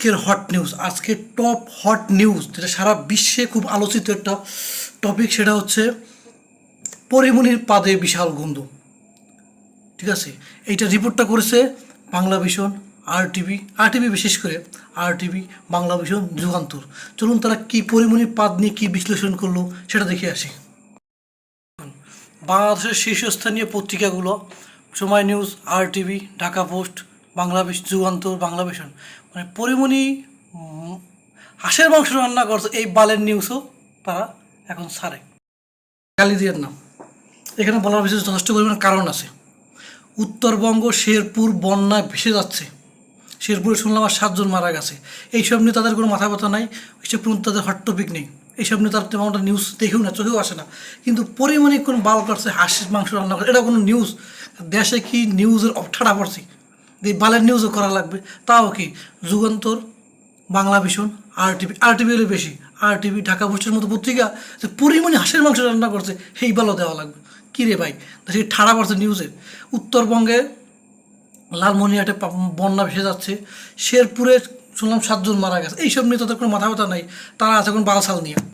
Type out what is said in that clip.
আজকের hot news আজকের top hot news যেটা সারা বিশ্বে খুব আলোচিত একটা টপিক সেটা হচ্ছে পরিমণির পাদে বিশাল গন্ধ। ঠিক আছে? এইটা রিপোর্টটা করেছে বাংলা ভীষণ আর টিভি আর টিভি বিশেষ করে আর টিভি বাংলা ভীষণ যুগান্তর। চলুন তারা কি পরিমণির পাদ নিয়ে কী বিশ্লেষণ করল, সেটা দেখে আসি। বাংলাদেশের শীর্ষস্থানীয় পত্রিকাগুলো, সময় news R TV Dhaka post Bangla ভিশ Jugantor Bangla vision মানে পরিমণি হাঁসের মাংস রান্না করছে, এই বালের নিউজও তারা এখন ছাড়ে। গালি দিয়ে নাম। এখানে বলার বিশেষ যথেষ্ট পরিমাণ কারণ আছে। উত্তরবঙ্গ, শেরপুর, বন্যায় ভেসে যাচ্ছে। শেরপুরে শুনলাম আর সাতজন মারা গেছে। এইসব নিয়ে তাদের কোনো মাথা ব্যথা নাই। এইসব কোনো তাদের হট টপিক নেই। এইসব নিয়ে তার তেমন নিউজ দেখেও না, চোখেও আসে না। কিন্তু পরিমাণে কোনো বাল করছে, হাঁসের মাংস রান্না করে এটা কোনো নিউজ দেশে কি নিউজের ঠাড়া পড়ছি বালের নিউজও করা লাগবে। তাও কি? যুগান্তর, বাংলা ভীষণ আর টিভি আর টিভি হলে বেশি। আর টিভি ঢাকা পোস্টের মতো পত্রিকা যে পরিমাণে হাঁসের মাংস রান্না করছে, সেই ভালো দেওয়া লাগবে। কী রে ভাই? সেই ঠাড়া পড়ছে নিউজে উত্তরবঙ্গে লালমনিহাটে বন্যা ভেসে যাচ্ছে। শেরপুরে শুনলাম সাতজন মারা গেছে। এইসব নিয়ে তাদের কোনো মাথা ব্যথা নাই। তারা আছে এখন বালসাল নিয়ে।